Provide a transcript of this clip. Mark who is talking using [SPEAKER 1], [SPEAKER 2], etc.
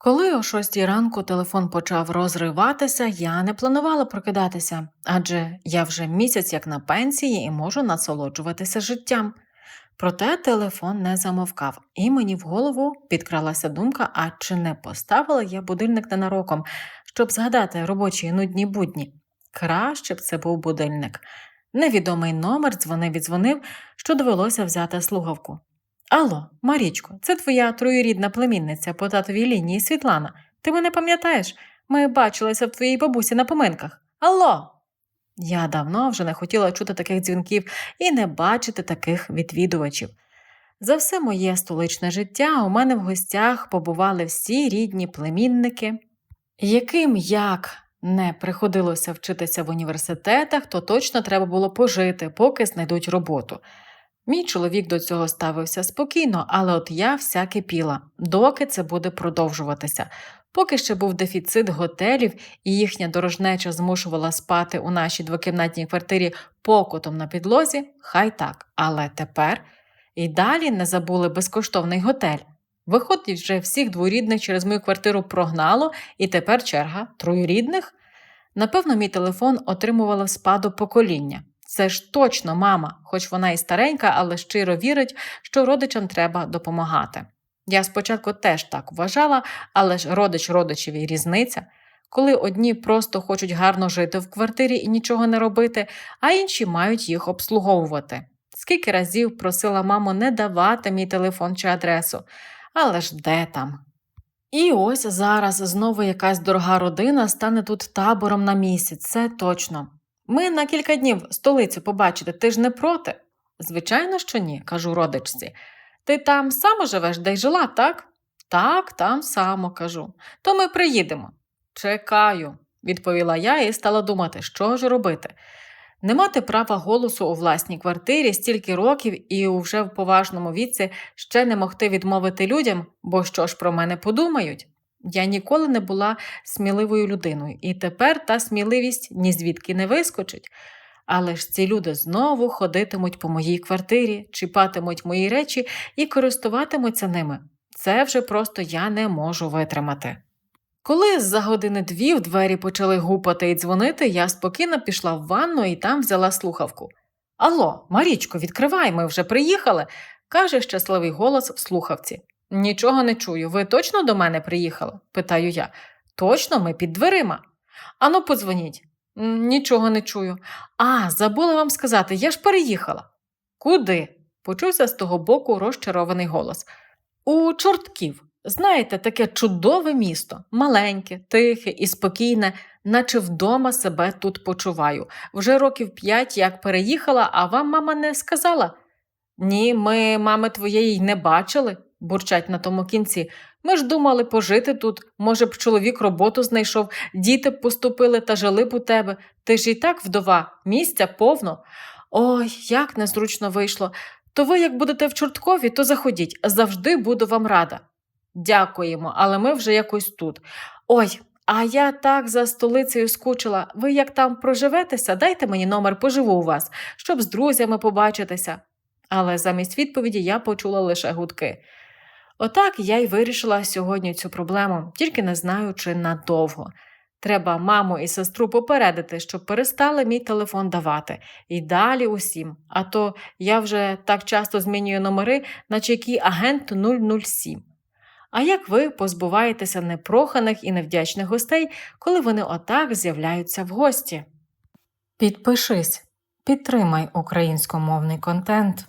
[SPEAKER 1] Коли о шостій ранку телефон почав розриватися, я не планувала прокидатися, адже я вже місяць як на пенсії і можу насолоджуватися життям. Проте телефон не замовкав, і мені в голову підкралася думка, а чи не поставила я будильник ненароком, щоб згадати робочі нудні будні. Краще б це був будильник. Невідомий номер дзвонив і дзвонив, що довелося взяти слухавку. Алло, Марічко, це твоя троюрідна племінниця по татовій лінії Світлана. Ти мене пам'ятаєш? Ми бачилися в твоїй бабусі на поминках. Алло. Я давно вже не хотіла чути таких дзвінків і не бачити таких відвідувачів. За все моє столичне життя у мене в гостях побували всі рідні племінники, яким як не приходилося вчитися в університетах, то точно треба було пожити, поки знайдуть роботу. Мій чоловік до цього ставився спокійно, але от я вся кипіла, доки це буде продовжуватися. Поки ще був дефіцит готелів, і їхня дорожнеча змушувала спати у нашій двокімнатній квартирі покотом на підлозі, хай так. Але тепер і далі не забули безкоштовний готель. Виходить, вже всіх дворідних через мою квартиру прогнало, і тепер черга троюрідних. Напевно, мій телефон отримувало в спаду покоління. Це ж точно мама, хоч вона і старенька, але щиро вірить, що родичам треба допомагати. Я спочатку теж так вважала, але ж родич родичеві різниця. Коли одні просто хочуть гарно жити в квартирі і нічого не робити, а інші мають їх обслуговувати. Скільки разів просила маму не давати мій телефон чи адресу, але ж де там? І ось зараз знову якась дорога родина стане тут табором на місяць, це точно. Ми на кілька днів столицю побачити, ти ж не проти? Звичайно, що ні, кажу родичці. Ти там само живеш, де й жила, так? Так, там само кажу. То ми приїдемо. Чекаю, відповіла я і стала думати, що ж робити. Не мати права голосу у власній квартирі стільки років і уже в поважному віці ще не могти відмовити людям, бо що ж про мене подумають. Я ніколи не була сміливою людиною, і тепер та сміливість ні звідки не вискочить. Але ж ці люди знову ходитимуть по моїй квартирі, чіпатимуть мої речі і користуватимуться ними. Це вже просто я не можу витримати. Коли за години дві в двері почали гупати і дзвонити, я спокійно пішла в ванну і там взяла слухавку. Алло, Марічко, відкривай, ми вже приїхали, каже щасливий голос в слухавці. Нічого не чую. Ви точно до мене приїхали? питаю я. Точно, ми під дверима. Ану, подзвоніть. Нічого не чую. А, забула вам сказати, я ж переїхала. Куди? почувся з того боку розчарований голос. У чортків. Знаєте, таке чудове місто, маленьке, тихе і спокійне, наче вдома себе тут почуваю. Вже років п'ять як переїхала, а вам мама не сказала. Ні, ми мами твоєї не бачили, бурчать на тому кінці. Ми ж думали пожити тут. Може б, чоловік роботу знайшов, діти б поступили та жили б у тебе. Ти ж і так вдова, місця повно. Ой, як незручно вийшло. То ви, як будете в Чорткові, то заходіть, завжди буду вам рада. Дякуємо, але ми вже якось тут. Ой, а я так за столицею скучила. Ви як там проживетеся, дайте мені номер, поживу у вас, щоб з друзями побачитися. Але замість відповіді я почула лише гудки. Отак я й вирішила сьогодні цю проблему, тільки не знаю, чи надовго. Треба маму і сестру попередити, щоб перестали мій телефон давати. І далі усім. А то я вже так часто змінюю номери, наче який агент 007. А як ви позбуваєтеся непроханих і невдячних гостей, коли вони отак з'являються в гості? Підпишись, підтримай українськомовний контент.